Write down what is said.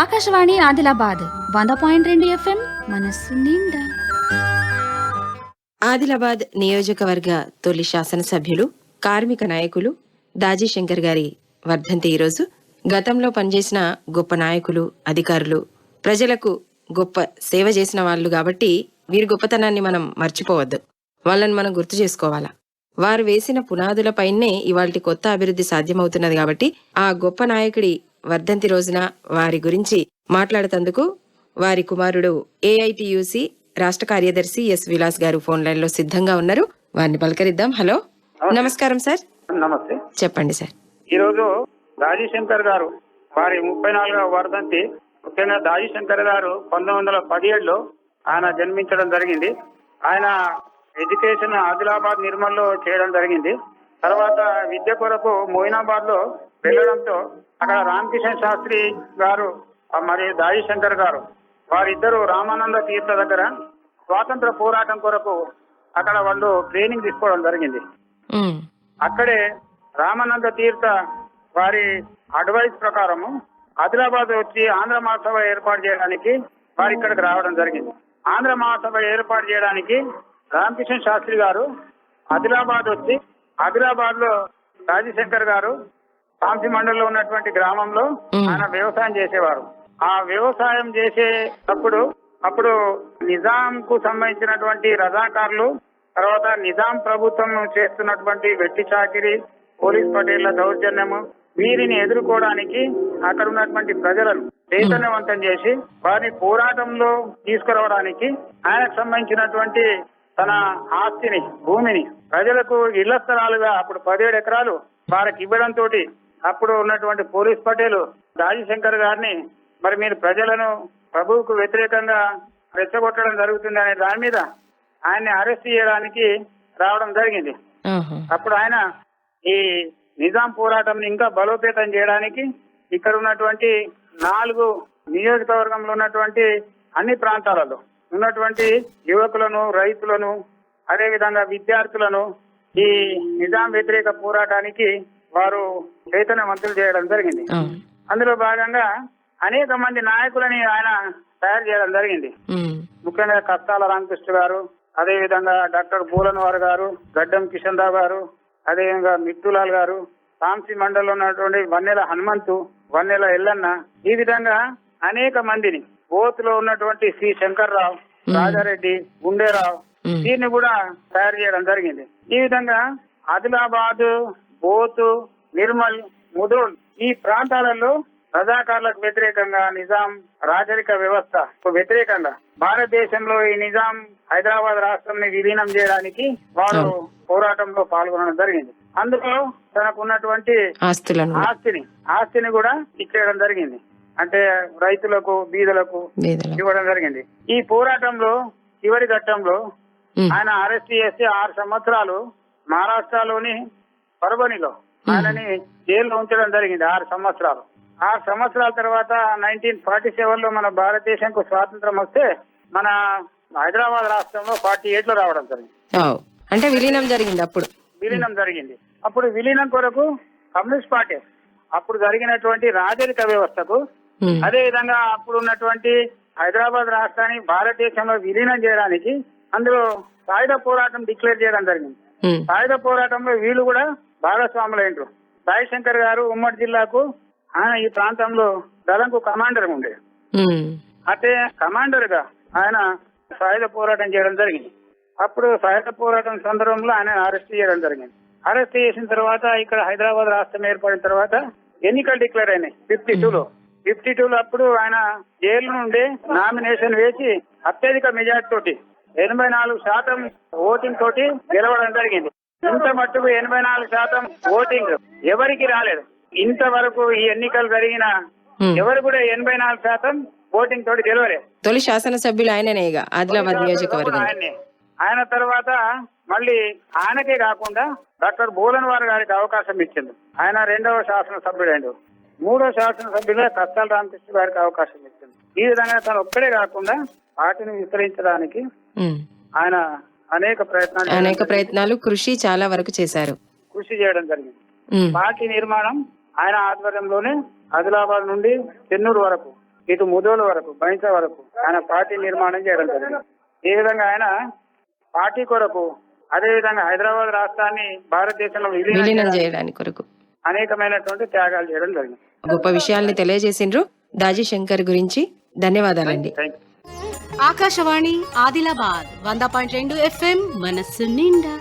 ఆకాశవాణి ఆదిలాబాద్ వంద పాయింట్ రెండు ఎఫ్ఎం మనస్సు నిండా. ఆదిలాబాద్ నియోజకవర్గ తొలి శాసనసభ్యులు కార్మిక నాయకులు దాజీ శంకర్ గారి వర్ధంతి ఈరోజు. గతంలో పనిచేసిన గొప్ప నాయకులు అధికారులు ప్రజలకు గొప్ప సేవ చేసిన వాళ్ళు కాబట్టి వీరి గొప్పతనాన్ని మనం మర్చిపోవద్దు. వాళ్ళని మనం గుర్తు చేసుకోవాలా? వారు వేసిన పునాదులపైనే ఇవాళ కొత్త అభివృద్ధి సాధ్యమవుతున్నది కాబట్టి ఆ గొప్ప నాయకుడి వర్ధంతి రోజున వారి గురించి మాట్లాడుతందుకు వారి కుమారుడు ఏఐటియుసి రాష్ట్ర కార్యదర్శి ఎస్ విలాస్ గారు ఫోన్ లైన్లో సిద్ధంగా ఉన్నారు. వారిని పలకరిద్దాం. హలో. నమస్కారం సార్. నమస్తే. చెప్పండి సార్. ఈరోజు రాజశంకర్ గారు వారి ముప్పై నాలుగవ వర్ధంతి ముఖ్యంగా రాజశంకర్ గారు పంతొమ్మిది వందల పదిహేడులో ఆయన జన్మించడం జరిగింది. ఆయన ఎడ్యుకేషన్ ఆదిలాబాద్ నిర్మల్లో చేయడం జరిగింది. తర్వాత విద్య కొరకు మోయినాబాద్లో వెళ్ళడంతో అక్కడ రామకిషన్ శాస్త్రి గారు మరియు దాయిశంకర్ గారు వారిద్దరు రామానంద తీర్థ దగ్గర స్వాతంత్ర పోరాటం కొరకు అక్కడ వాళ్ళు ట్రైనింగ్ తీసుకోవడం జరిగింది. అక్కడే రామానంద తీర్థ వారి అడ్వైస్ ప్రకారము ఆదిలాబాద్ వచ్చి ఆంధ్ర మహాసభ ఏర్పాటు చేయడానికి వారు ఇక్కడికి రావడం జరిగింది. ఆంధ్ర మహాసభ ఏర్పాటు చేయడానికి రామకృష్ణ శాస్త్రి గారు ఆదిలాబాద్ వచ్చి ఆదిలాబాద్లో రాజశంకర్ గారు కాంసి మండలంలో ఉన్నటువంటి గ్రామంలో. ఆయన వ్యవసాయం చేసేవారు ఆ వ్యవసాయం చేసేటప్పుడు అప్పుడు నిజాం కు సంబంధించినటువంటి రజాకారులు తర్వాత నిజాం ప్రభుత్వం చేస్తున్నటువంటి వెట్టి చాకిరి పోలీస్ పటేళ్ళ దౌర్జన్యము వీరిని ఎదుర్కోవడానికి అక్కడ ఉన్నటువంటి ప్రజలను చైతన్యవంతం చేసి వారిని పోరాటంలో తీసుకురావడానికి ఆయనకు సంబంధించినటువంటి తన ఆస్తిని భూమిని ప్రజలకు ఇళ్ళ స్థలాలుగా అప్పుడు పదిహేడు ఎకరాలు వారికి ఇవ్వడంతో అప్పుడు ఉన్నటువంటి పోలీస్ పటేలు రాజశంకర్ గారిని మరి మీరు ప్రజలను ప్రభువుకు వ్యతిరేకంగా రెచ్చగొట్టడం జరుగుతుంది అనే దాని మీద ఆయన్ని అరెస్ట్ చేయడానికి రావడం జరిగింది. అప్పుడు ఆయన ఈ నిజాం పోరాటం ఇంకా బలోపేతం చేయడానికి ఇక్కడ ఉన్నటువంటి నాలుగు నియోజకవర్గంలో ఉన్నటువంటి అన్ని ప్రాంతాలలో ఉన్నటువంటి యువకులను రైతులను అదే విధంగా విద్యార్థులను ఈ నిజాం వ్యతిరేక పోరాటానికి వారు చైతన్యవంతులు చేయడం జరిగింది. అందులో భాగంగా అనేక మంది నాయకులని ఆయన తయారు చేయడం జరిగింది. ముఖ్యంగా కస్తాల రామకృష్ణ గారు అదే విధంగా డాక్టర్ బూలన్వార్ గారు గడ్డం కిషన్ రావు గారు అదే విధంగా మిత్తులాల్ గారు తాంసి మండలంలో ఉన్నటువంటి వన్నెల హనుమంతు వన్నెల ఎల్లన్న ఈ విధంగా అనేక మందిని బోత్లో ఉన్నటువంటి సి శంకర్రావు రాజారెడ్డి గుండేరావు దీన్ని కూడా తయారు చేయడం జరిగింది. ఈ విధంగా ఆదిలాబాద్ బోత్ నిర్మల్ ముదోల్ ఈ ప్రాంతాలలో రజాకారులకు వ్యతిరేకంగా నిజాం రాజరిక వ్యవస్థ వ్యతిరేకంగా భారతదేశంలో ఈ నిజాం హైదరాబాద్ రాష్ట్రంని విలీనం చేయడానికి వారు పోరాటంలో పాల్గొనడం జరిగింది. అందులో తనకు ఉన్నటువంటి ఆస్తిని ఆస్తిని కూడా ఇచ్చేయడం జరిగింది. అంటే రైతులకు బీదలకు ఇవ్వడం జరిగింది. ఈ పోరాటంలో చివరి ఘట్టంలో ఆయన అరెస్ట్ చేసి ఆరు సంవత్సరాలు మహారాష్ట్రలోని పర్వనిలో ఆయనని జైల్లో ఉంచడం జరిగింది ఆరు సంవత్సరాలు. ఆరు సంవత్సరాల తర్వాత నైన్టీన్ ఫార్టీ సెవెన్లో మన భారతదేశంకు స్వాతంత్రం వస్తే మన హైదరాబాద్ రాష్ట్రంలో ఫార్టీ ఎయిట్లో రావడం జరిగింది. అంటే విలీనం జరిగింది అప్పుడు. విలీనం జరిగింది. అప్పుడు విలీనం కొరకు కమ్యూనిస్ట్ పార్టీ అప్పుడు జరిగినటువంటి రాజరిక వ్యవస్థకు అదే విధంగా అప్పుడు ఉన్నటువంటి హైదరాబాద్ రాష్ట్రాన్ని భారతదేశంలో విలీనం చేయడానికి అందులో సాయుధ పోరాటం డిక్లేర్ చేయడం జరిగింది. సాయుధ పోరాటంలో వీళ్ళు కూడా భాగస్వాములైనరు సాయిశంకర్ గారు ఉమ్మడి జిల్లాకు ఆయన ఈ ప్రాంతంలో దళంకు కమాండర్ ఉండే. అంటే కమాండర్గా ఆయన సాయుధ పోరాటం చేయడం జరిగింది. అప్పుడు సాయుధ పోరాటం సందర్భంలో ఆయన అరెస్ట్ చేయడం జరిగింది. అరెస్ట్ చేసిన తర్వాత ఇక్కడ హైదరాబాద్ రాష్ట్రం ఏర్పడిన తర్వాత ఎన్నికలు డిక్లేర్ అయినాయి ఫిఫ్టీ టూ లో ఫిఫ్టీ టూ అప్పుడు ఆయన జైలు నుండి నామినేషన్ వేసి అత్యధిక మెజార్టీ తోటి ఎనభై నాలుగు శాతం ఓటింగ్ తోటి గెలవడం జరిగింది. ఇంత మట్టుకు ఎనభై నాలుగు శాతం ఓటింగ్ ఎవరికి రాలేదు. ఇంతవరకు ఈ ఎన్నికలు జరిగిన. ఎవరు కూడా ఎనభై నాలుగు శాతం ఓటింగ్ తోటి గెలవలేదు తొలి శాసనసభ్యులు ఆయననే ఆదిలాబాద్ నియోజకవర్గం. ఆయన తర్వాత మళ్ళీ ఆయనకే కాకుండా డాక్టర్ బోలన్ వారు గారికి అవకాశం ఇచ్చింది ఆయన రెండవ శాసనసభ్యుడు మూడో శాసనసభ్యులుగా కస్తాల రామకృష్ణ గారికి అవకాశం ఇచ్చింది. ఈ విధంగా తను ఒక్కడే కాకుండా పార్టీని విస్తరించడానికి. ఆయన అనేక ప్రయత్నాలు అనేక. ప్రయత్నాలు కృషి చాలా వరకు చేశారు. కృషి చేయడం జరిగింది. పార్టీ నిర్మాణం ఆయన ఆధ్వర్యంలోనే ఆదిలాబాద్ నుండి చెన్నూరు వరకు ఇటు ముదోలు వరకు బైంస వరకు ఆయన పార్టీ నిర్మాణం చేయడం జరిగింది. ఈ విధంగా ఆయన పార్టీ కొరకు అదే విధంగా హైదరాబాద్ రాష్ట్రాన్ని భారతదేశంలో విలీనం చేయడానికి కొరకు. అనేకమైనటువంటి త్యాగాలు చేయడం జరిగింది. గొప్ప విషయాల్ని తెలియజేసిండ్రు. దాజీ శంకర్ గురించి ధన్యవాదాలండి. ఆకాశవాణి ఆదిలాబాద్ వంద పాయింట్ రెండు ఎఫ్ఎం మనస్సు నిండా.